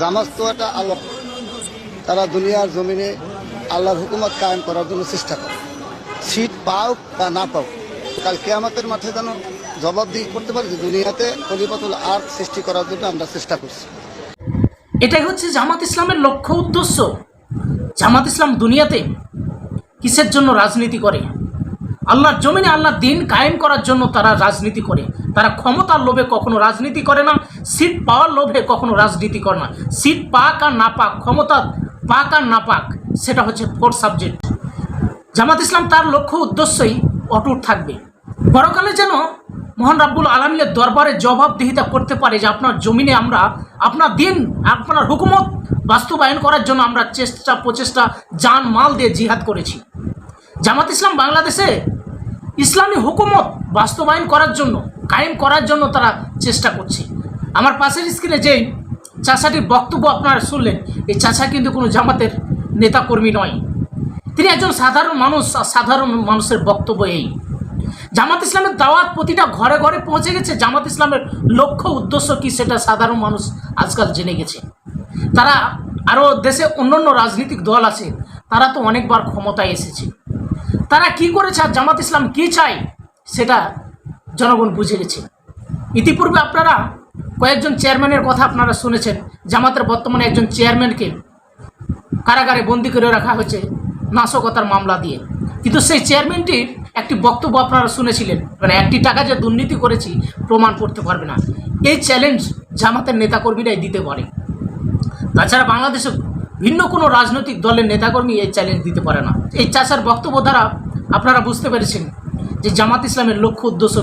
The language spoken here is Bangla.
জামাত তো একটা আল্লাহ, তারা দুনিয়ার জমিনে আল্লাহর হুকুমত কায়েম করার জন্য চেষ্টা করে। সিট পাও বা না পাও, কাল কেয়ামতের মাঠে যেন জবাবদিহি করতে পারি যে দুনিয়াতে কলিপাতুল আর্ট সৃষ্টি করার জন্য আমরা চেষ্টা করছি। এটাই হচ্ছে জামাত ইসলামের লক্ষ্য উদ্দেশ্য। জামাত ইসলাম দুনিয়াতে কিসের জন্য রাজনীতি করে? আল্লাহর জমিনে আল্লাহর দিন কায়েম করার জন্য তারা রাজনীতি করে। তারা ক্ষমতার লোভে কখনো রাজনীতি করে না। সিট পাওয়ার লোভে কখনো রাজনীতি করে না। সিট পাক আর না পাক, ক্ষমতা পাক আর না পাক, সেটা হচ্ছে ফোর্থ সাবজেক্ট। জামাত ইসলাম তার লক্ষ্য উদ্দেশ্যই অটুট থাকবে। পরকালে যেন মোহন রাব্বুল আলমিনের দরবারে জবাবদিহিতা করতে পারে যে আপনার জমিনে আমরা, আপনার দিন, আপনার হুকুমত বাস্তবায়ন করার জন্য আমরা চেষ্টা, প্রচেষ্টা জান মাল দিয়ে জিহাদ করেছি। জামাত ইসলাম বাংলাদেশে ইসলামী হুকুমত বাস্তবায়ন করার জন্য, কায়েম করার জন্য তারা চেষ্টা করছে। আমার পাশের স্ক্রিনে যেই চাষাটির বক্তব্য আপনারা শুনলেন, এই চাষা কিন্তু কোনো জামাতের নেতাকর্মী নয়। তিনি একজন সাধারণ মানুষ সাধারণ মানুষের বক্তব্য এই। জামাত ইসলামের দাওয়াত প্রতিটা ঘরে ঘরে পৌঁছে গেছে। জামাত ইসলামের লক্ষ্য, উদ্দেশ্য কি সেটা সাধারণ মানুষ আজকাল জেনে গেছে। তারা আরও দেশে অন্যান্য রাজনৈতিক দল আছে, তারা তো অনেকবার ক্ষমতায় এসেছে। তারা কি করেছে আর জামাত ইসলাম কী চায়, সেটা জনগণ বুঝে গেছে। ইতিপূর্বে আপনারা কয়েকজন চেয়ারম্যানের কথা আপনারা শুনেছেন, জামাতের বর্তমানে একজন চেয়ারম্যানকে কারাগারে বন্দি করে রাখা হয়েছে নাশকতার মামলা দিয়ে। কিন্তু সেই চেয়ারম্যানটির একটি বক্তব্য আপনারা শুনেছিলেন মানে একটি টাকা যে দুর্নীতি করেছি, প্রমাণ করতে পারবে না। এই চ্যালেঞ্জ জামাতের নেতাকর্মীরাই দিতে পারে। তাছাড়া বাংলাদেশে ভিন্ন কোনো রাজনৈতিক দলের নেতাকর্মী এই চ্যালেঞ্জ দিতে পারে না। এই চাষার বক্তব্য দ্বারা আপনারা বুঝতে পেরেছেন যে জামাত ইসলামের লক্ষ্য উদ্দেশ্য